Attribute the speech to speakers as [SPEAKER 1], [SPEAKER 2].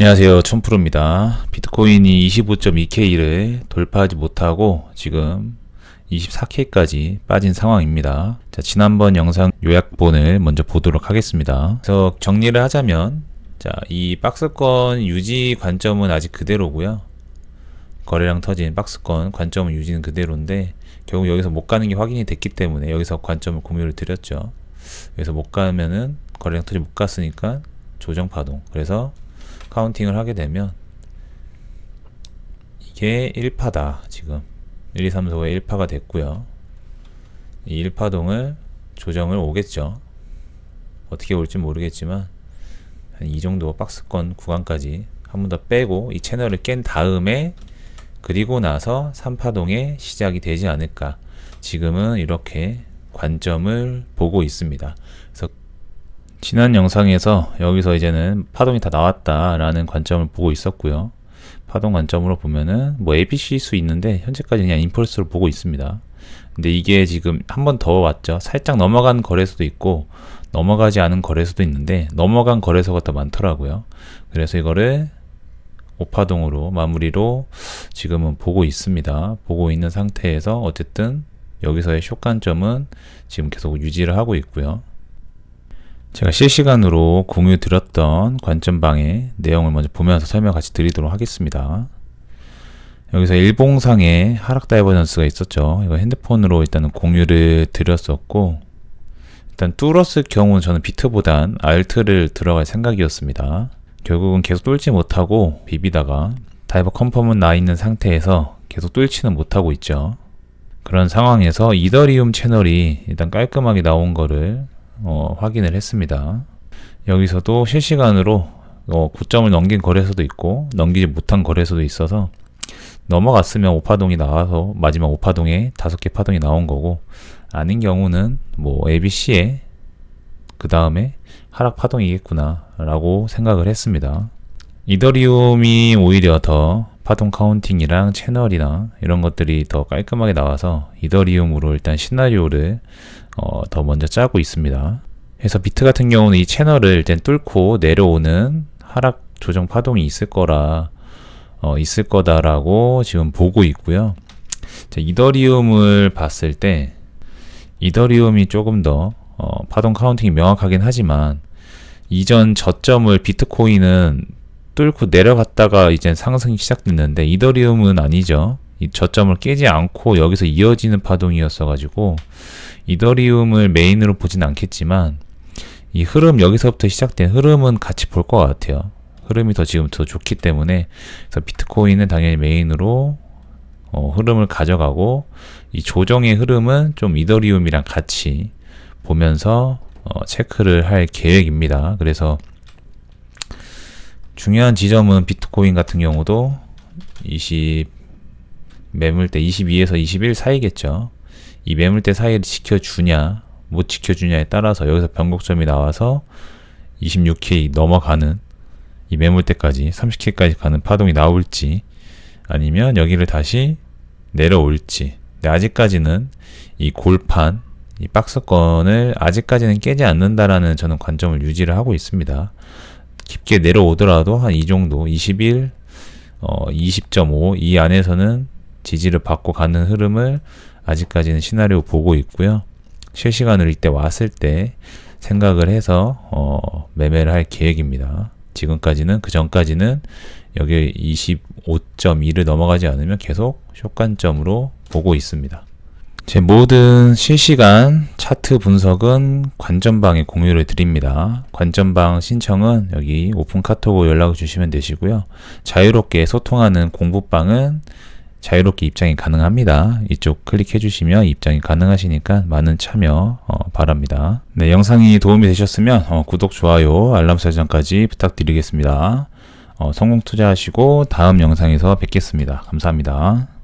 [SPEAKER 1] 안녕하세요. 촌프로입니다. 비트코인이 25.2K를 돌파하지 못하고 지금 24K까지 빠진 상황입니다. 자, 지난번 영상 요약본을 먼저 보도록 하겠습니다. 그래서 정리를 하자면 자, 이 박스권 유지 관점은 아직 그대로고요. 거래량 터진 박스권 관점은 유지는 그대로인데 결국 여기서 못 가는 게 확인이 됐기 때문에 여기서 관점을 공유를 드렸죠. 여기서 못 가면은 거래량 터지 못 갔으니까 조정 파동. 그래서 카운팅을 하게 되면 이게 1파다 지금. 1, 2, 3, 4에 1파가 됐고요. 이 1파동을 조정을 오겠죠. 어떻게 올지 모르겠지만 한 이 정도 박스권 구간까지 한 번 더 빼고 이 채널을 깬 다음에 그리고 나서 3파동의 시작이 되지 않을까. 지금은 이렇게 관점을 보고 있습니다. 그래서 지난 영상에서 여기서 이제는 파동이 다 나왔다라는 관점을 보고 있었고요. 파동 관점으로 보면은 뭐 ABC 수 있는데 현재까지 그냥 임펄스로 보고 있습니다. 근데 이게 지금 한 번 더 왔죠. 살짝 넘어간 거래소도 있고 넘어가지 않은 거래소도 있는데 넘어간 거래소가 더 많더라고요. 그래서 이거를 오파동으로 마무리로 지금은 보고 있습니다. 보고 있는 상태에서 어쨌든 여기서의 쇼 관점은 지금 계속 유지를 하고 있고요. 제가 실시간으로 공유 드렸던 관점방의 내용을 먼저 보면서 설명 같이 드리도록 하겠습니다. 여기서 일봉상의 하락 다이버전스가 있었죠. 이거 핸드폰으로 일단은 공유를 드렸었고, 일단 뚫었을 경우는 저는 비트보단 알트를 들어갈 생각이었습니다. 결국은 계속 뚫지 못하고 비비다가 다이버 컨펌은 나 있는 상태에서 계속 뚫지는 못하고 있죠. 그런 상황에서 이더리움 채널이 일단 깔끔하게 나온 거를 어, 확인을 했습니다. 여기서도 실시간으로 어, 9점을 넘긴 거래소도 있고 넘기지 못한 거래소도 있어서 넘어갔으면 오파동이 나와서 마지막 오파동에 다섯 개 파동이 나온 거고 아닌 경우는 뭐 ABC에 그 다음에 하락 파동이겠구나 라고 생각을 했습니다. 이더리움이 오히려 더 파동 카운팅이랑 채널이나 이런 것들이 더 깔끔하게 나와서 이더리움으로 일단 시나리오를 어, 더 먼저 짜고 있습니다. 그래서 비트 같은 경우는 이 채널을 일단 뚫고 내려오는 하락 조정 파동이 있을 거라 어, 있을 거다라고 지금 보고 있고요. 자, 이더리움을 봤을 때 이더리움이 조금 더 어, 파동 카운팅이 명확하긴 하지만 이전 저점을 비트코인은 뚫고 내려갔다가 이제 상승이 시작됐는데 이더리움은 아니죠. 이 저점을 깨지 않고 여기서 이어지는 파동이었어 가지고 이더리움을 메인으로 보진 않겠지만 이 흐름 여기서부터 시작된 흐름은 같이 볼 것 같아요. 흐름이 더 지금 더 좋기 때문에 그래서 비트코인은 당연히 메인으로 어, 흐름을 가져가고 이 조정의 흐름은 좀 이더리움이랑 같이 보면서 어, 체크를 할 계획입니다. 그래서 중요한 지점은 비트코인 같은 경우도 20 매물대 22에서 21 사이겠죠. 이 매물대 사이를 지켜주냐 못 지켜주냐에 따라서 여기서 변곡점이 나와서 26K 넘어가는 이 매물대까지 30K까지 가는 파동이 나올지 아니면 여기를 다시 내려올지 아직까지는 이 골판 이 박스권을 아직까지는 깨지 않는다라는 저는 관점을 유지를 하고 있습니다. 깊게 내려오더라도 한 이 정도 21, 어, 20.5 이 안에서는 지지를 받고 가는 흐름을 아직까지는 시나리오 보고 있고요. 실시간으로 이때 왔을 때 생각을 해서 어, 매매를 할 계획입니다. 지금까지는 그 전까지는 여기 25.2를 넘어가지 않으면 계속 쇼관점으로 보고 있습니다. 제 모든 실시간 차트 분석은 관전방에 공유를 드립니다. 관전방 신청은 여기 오픈 카톡으로 연락을 주시면 되시고요. 자유롭게 소통하는 공부방은 자유롭게 입장이 가능합니다. 이쪽 클릭해 주시면 입장이 가능하시니까 많은 참여 어, 바랍니다. 네, 영상이 도움이 되셨으면 어, 구독, 좋아요, 알람 설정까지 부탁드리겠습니다. 어, 성공 투자하시고 다음 영상에서 뵙겠습니다. 감사합니다.